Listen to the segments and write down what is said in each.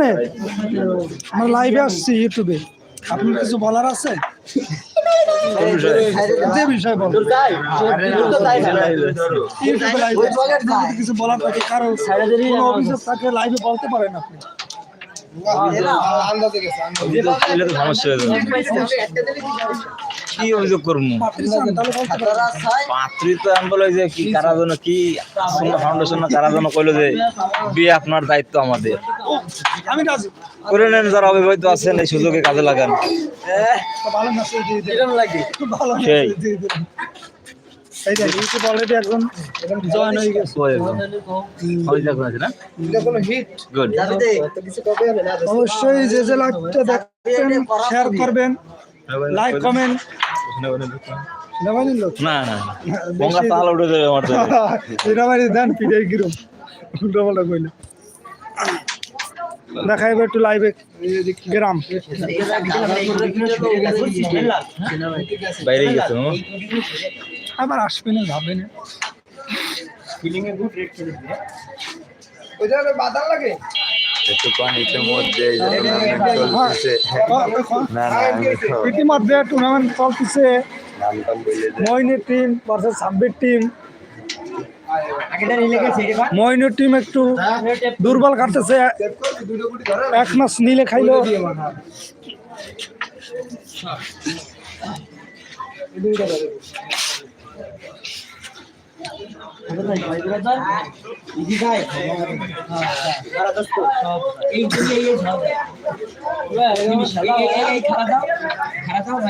নে, আমরা লাইভে আসছি ইউটিউবে আপনার কিছু বলার আছে? যে বিষয় বল। কিছু বলার থাকে কারণ অভিযোগ থাকে লাইভে বলতে পারেন আপনি। কি অভিযোগ করব? পাত্রী তো আমি বলে যে কি কারা যেন কি ফাউন্ডেশন না কারা যেন কইলো যে বিয়ে আপনার দায়িত্ব আমাদের। আমি রাজি। করে নেন যারা অবিবাহিত আছেন এই সুযোগে কাজে লাগান। ভালো মেসেজ খুব ভালো সেই। মেসেজ দিয়ে দিলেন এই দেখ ইউটিউব অলরেডি একজন জয়েন হয়ে গেছে। ওই ওই আছে না? গুড অবশ্যই যে যে লাইভটা দেখছেন শেয়ার করবেন। লাইক কমেন্ট না না বঙ্গা তাল উঠে যাবে আমার এটা মানে দেন পিটাই কিরম। উল্টো পাল্টা কইলে। দেখাইবে একটু লাইভে গ্রাম। বাইরে গেছে নো? আবার আসবে না যাবে না। একটু পানির মধ্যে এই যে tournament চলতেছে। না না আমি তো ইতিমধ্যে টুর্নামেন্ট চলতেছে। মইনের টিম ভার্সেস সাব্বির টিম মইনের টিম একটু দুর্বল কাটতেছে। এক মাস নিলে খাইলো।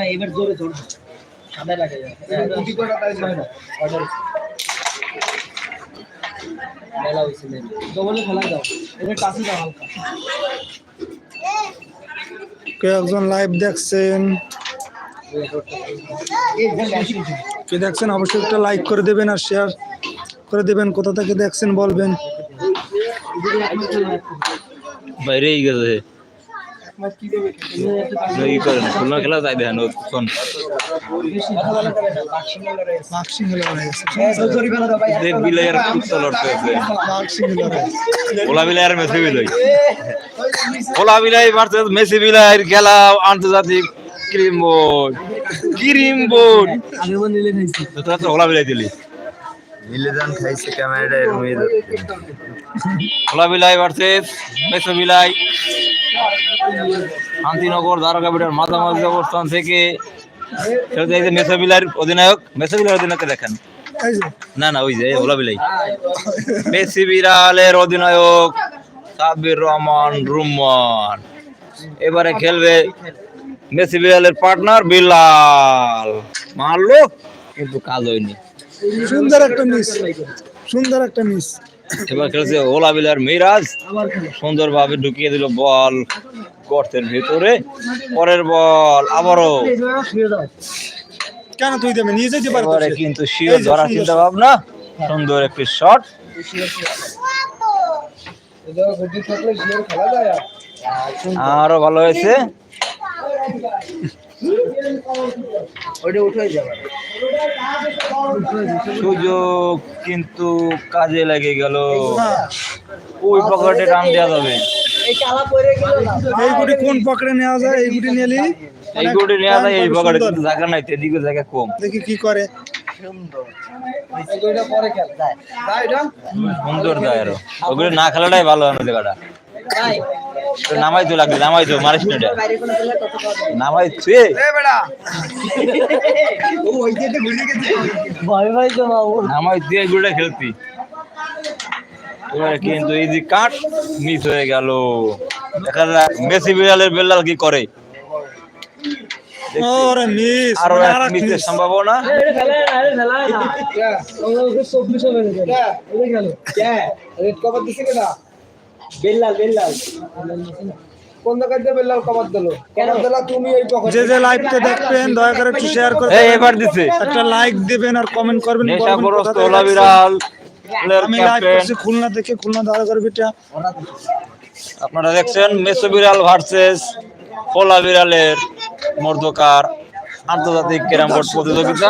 এবার জোরে জোরে সাদা লাগে মেলা হয়েছিল ডবলে খেলা দাও এবার কাছে দাও হালকা কে একজন লাইভ দেখছেন কে দেখছেন অবশ্যই একটা লাইক করে দেবেন আর শেয়ার করে দেবেন কোথা থেকে দেখছেন বলবেন। বাইরেই গেছে। মেসি বিলাই ওলা বিলাই ভার্সেস মেসি বিলাইয়ের খেলা আন্তর্জাতিক ক্রিম বোর্ড। Cream board. আগে বল নিলে খাইছি। তোরা তো ওলা বিলাই দিলি। মিলেদান খাইছে ক্যামেরাটা এর মধ্যে ওলা বিলাই ভার্সেস মেসো বিলাই। শান্তিনগর দ্বারকা বিটার মাঝামাঝি অবস্থান থেকে খেলতে এই যে মেসো বিলাইয়ের অধিনায়ক। মেসো বিলাইয়ের অধিনায়ককে দেখেন। না না ওই যে ওলা বিলাই। মেসি বিড়ালের অধিনায়ক সাব্বির রহমান রুম্মান এবারে খেলবে মেসি বিড়ালের পার্টনার বিলাল। মারলো কিন্তু কাজ হয়নি। সুন্দর একটা মিস সুন্দর একটা মিস এবার খেলছে ওলা বিলার মিরাজ। সুন্দরভাবে ঢুকিয়ে দিল বল গর্তের ভিতরে। পরের বল আবারও। কেন তুই দেবে? নিয়ে যেতে এবারে কিন্তু শিও ধরার চিন্তা ভাবনা সুন্দর একটি শট আরও ভালো হয়েছে। ওইটা উঠে যাবে। সুযোগ কিন্তু কাজে লেগে গেল। ওই পকেটে টান দেওয়া যাবে। এই গুটি কোন পকেটে নেওয়া যায়? এই গুটি নিলি? এই গুটি নেওয়া যায় এই পকেটে কিন্তু জায়গা নাই এদিকে জায়গা কম। দেখি কি করে। ওইটা পরে খেল যায় সুন্দর যায় আরও। ওগুলো না খেলাটাই ভালো আমার জায়গাটা। নামাই তো লাগবে নামাই তো মারিস না নামাই ছুঁয়ে। ভয় ভয় তো বাবু। নামাই দিয়ে গুড়ে খেলতি। এবারে কিন্তু এই যে কাট মিস হয়ে গেল। দেখা যাক মেসি বিড়ালের বেল্লাল কি করে। আরও এক মিসের সম্ভাবনা। না চব্বিশ বেল্লাল বেল্লাল। কোন জায়গায় বেল্লাল কভার দিলো? কভার তুমি এই পকেট যে যে লাইভটা দেখবেন দয়া করে একটু শেয়ার করে এই এবার দিছে। একটা লাইক দিবেন আর কমেন্ট করবেন বলবেন নেশাগ্রস্ত কোথা থেকে ওলা বিড়াল আমি লাইভ করছি খুলনা থেকে খুলনা দাঁড়াগর বিটা। আপনারা দেখছেন মেসো বিড়াল ভার্সেস ওলা বিড়ালের মর্দকার আন্তর্জাতিক ক্যারাম বোর্ড প্রতিযোগিতা।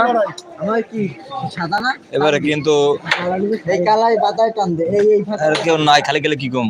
এবারে কিন্তু এই কালাই বাতায় টান দে এই এই আর কেউ নাই খালি গেলে কি কম?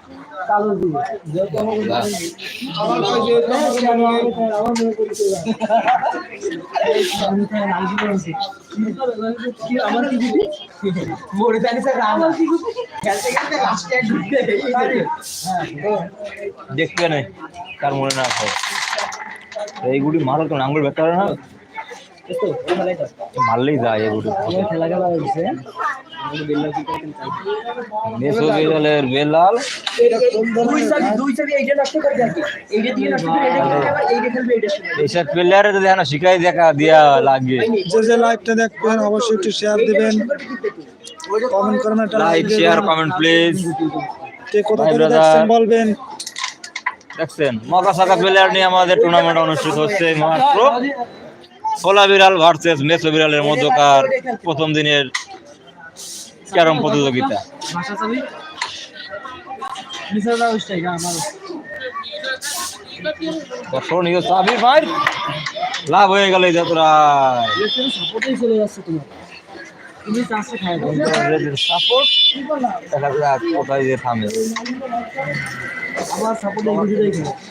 কালো দিয়ে হয় হ্যাঁ দেখবে না তার মনে না আছে এইগুলি মারো তো আঙ্গুল ব্যথা না? মারলেই যায় এগুলি। বেলাল। এইসব প্লেয়ারে যদি এখন শিখাই দেখা দিয়া লাগে। যে যে লাইভটা দেখবেন অবশ্যই একটু শেয়ার দিবেন। কমেন্ট করবেন লাইক শেয়ার কমেন্ট প্লিজ কে কোথা থেকে দেখছেন বলবেন। দেখছেন। মকা সাকা প্লেয়ার নিয়ে আমাদের টুর্নামেন্ট অনুষ্ঠিত হচ্ছে মাত্র। সোলা বিড়াল ভার্সেস মেসো বিড়ালের মধ্যকার প্রথম দিনের ক্যারম প্রতিযোগিতা। চাবি ভাই লাভ হয়ে গেল এই যাত্রায় চলে যাচ্ছে তোমার। কোথায় যে থামে। আমার সাপোর্ট এই দিকেই খেলো শর্ট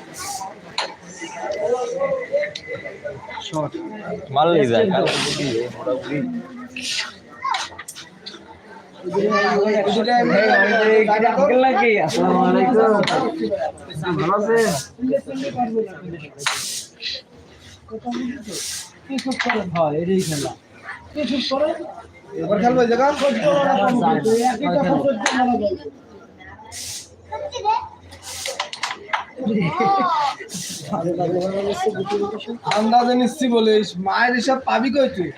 মারলেই যায় লাগে আসসালামু আলাইকুম ভালো আছেন হয় এটাই খেলা এবার খেলব জায়গা আন্দাজে নিচ্ছি বলিস মায়ের হিসাব পাবি কই তুই?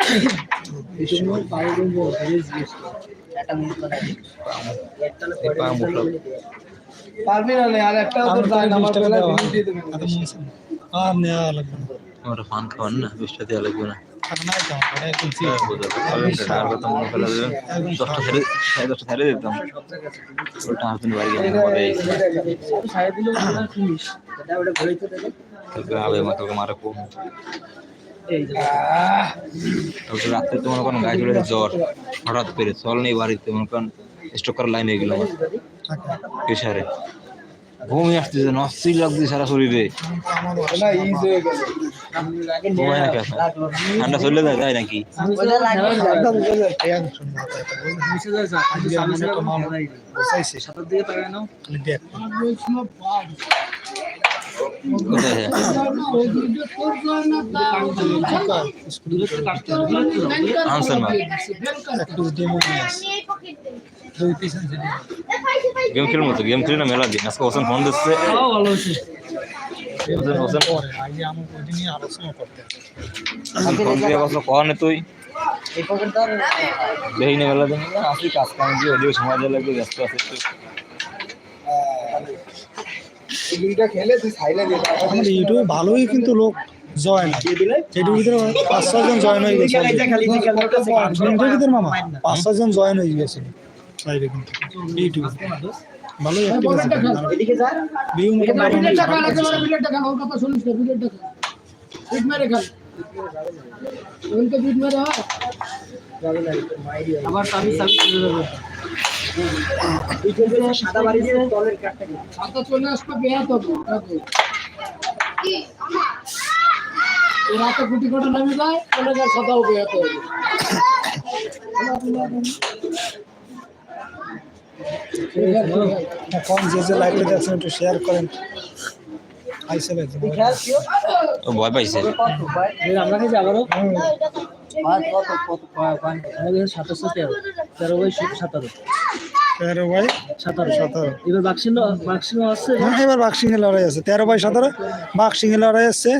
পারবি না আর একটা তোর না আমার ফিনিশ দিয়ে আর নেওয়া লাগবে না ওটা পান খাওয়ান না বিশটা দেওয়া লাগবে না। আর তো ওটা এখন ছিল। আর কথা মনে দশটা ছেড়ে সাড়ে দশটা ছেড়ে দিতাম। ওটা হাসবেন্ড বাড়ি গেলে পরে ছায়া দিলে ওটা ফিনিশ এটা ওটা ঘুরে তো দেখো আবে আমাকে মারা খুব এই যে। ওটা রাত্রে তো মনে করেন গায়ে চলে জ্বর। হঠাৎ করে চল নেই বাড়িতে মনে করেন স্টক করার লাইন হয়ে গেল আমার প্রেশারে। ঘুমিয়ে আসতেছে নস্তিল লাগছে সারা শরীরে। ঠান্ডা চলে যায় নাকি। গেম খেলব তো গেম খেলি না মেলা দিন আজকে হোসেন ফোন দিচ্ছে কখন তুই? এই পকেট তার দেখি না মেলা দিন আসি কাজ কাম দিয়ে ওদিকে সময় দেওয়া লাগবে ব্যস্ত আছে একটু এই দুইটা খেলে তুই সাইলে দে আমাদের ইউটিউবে ভালোই কিন্তু লোক জয়েন এটার ভিতরে পাঁচ ছজন জয়েন হয়ে গেছে ভিতরে মামা পাঁচ ছজন জয়েন হয়ে গেছে। লাইভে কিন্তু। ইউটিউবে ভালোই অ্যাক্টিভ আছে। এদিকে যা। ভিউ মতো ভালো আবার চাবি চাবি চলে যাবে সাদা বাড়ি দিয়ে। তলের কাটটা কি রাতে গুটি কটা নামে যায় অনেক আর সাদা হবে। এখন যে যে লাইভটা দেখছেন একটু শেয়ার করেন। আইসে ভয় পাইছে। আমরা আবারও। তেরো তেরো বাই সাতারো। তেরো বাই সাতারো। সতেরো। এবার আছে? হ্যাঁ লড়াই আছে। তেরো বাই সতেরো। লড়াই আছে।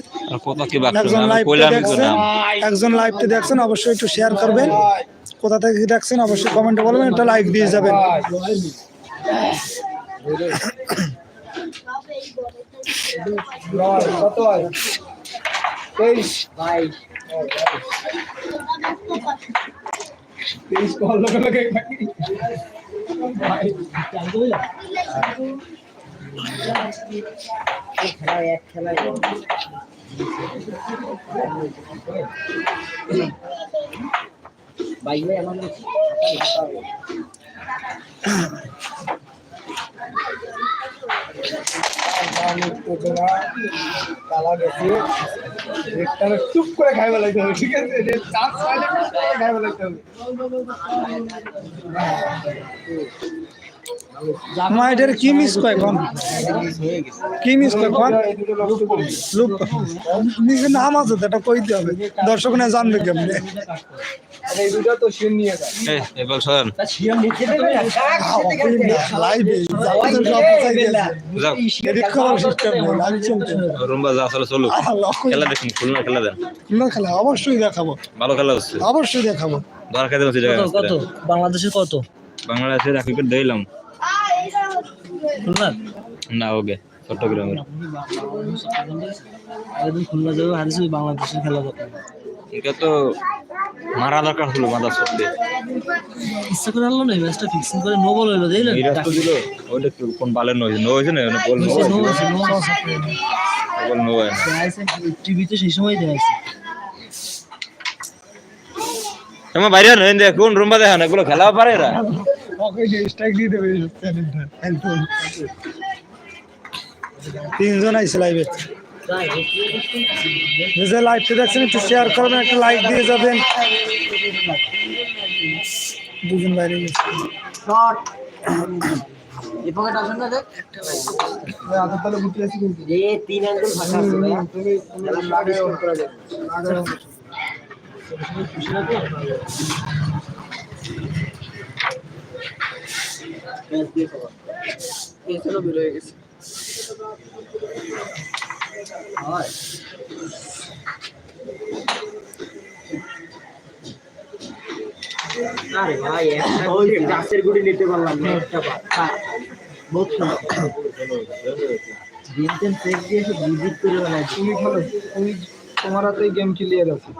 একজন দেখছেন। একজন লাইভটা দেখছেন অবশ্যই একটু শেয়ার করবেন। কোথা থেকে দেখছেন অবশ্যই কমেন্টে বলবেন একটা লাইক দিয়ে যাবেন। কত হয় তেইশ ভাই তেইশ কল লগে লগে বাইরে আমার টুপ করে খাইবে লাগতে হবে ঠিক আছে খাইবে লাগতে হবে মা কি মিস কয় কম? কি মিস কয় কম? লুপ নাম আছে তো এটা কইতে হবে। দর্শক না জানবে কেমনে? আর এই তো শিন। নিয়ে যায় এই এবার শোন লাইভে যাও। এদিক করার সিস্টেম নেই লাইভ চলছে। রুম্বা যা আসলে চলুক খেলা দেখুন খুলনা খেলা দেন। না খেলা অবশ্যই দেখাবো। ভালো খেলা হচ্ছে। অবশ্যই দেখাবো। কত বাংলাদেশে কত? বাংলাদেশের এক উইকেট দিলাম না ওকে চট্টগ্রামের। একদিন খুলনা যাবে হারিস বাংলাদেশের খেলা এটা তো মারা দরকার ছিল মাথা সত্যি ইচ্ছা করে আনলো না ম্যাচটা ফিক্সিং করে নো বল হইল দেখলেন? রাস্তা দিল ওইটা কোন বালের নয় নো হয়েছে না বল নো নো আছে নো বল নো টিভিতে সেই সময় দেখাইছে আমার বাইরে দেখ কোন রুম্বা দেখা না এগুলো খেলাও পারে এরা? ওকে যে স্ট্রাইক দিয়ে দেবে তিনজন আইসে লাইভে যে লাইভটা দেখছেন একটু শেয়ার করবেন একটা লাইক দিয়ে যাবেন। দুজন বাইরে গেছে। এই পকেট আসেন না দেখ ওই আধার তালে গুটি আছে কিন্তু যে তিন গেছে আরে ভাই গাছের গুড়ি নিতে পারলাম একটা তুমি তুমি তোমার হাতেই গেম ক্লিয়ার আছে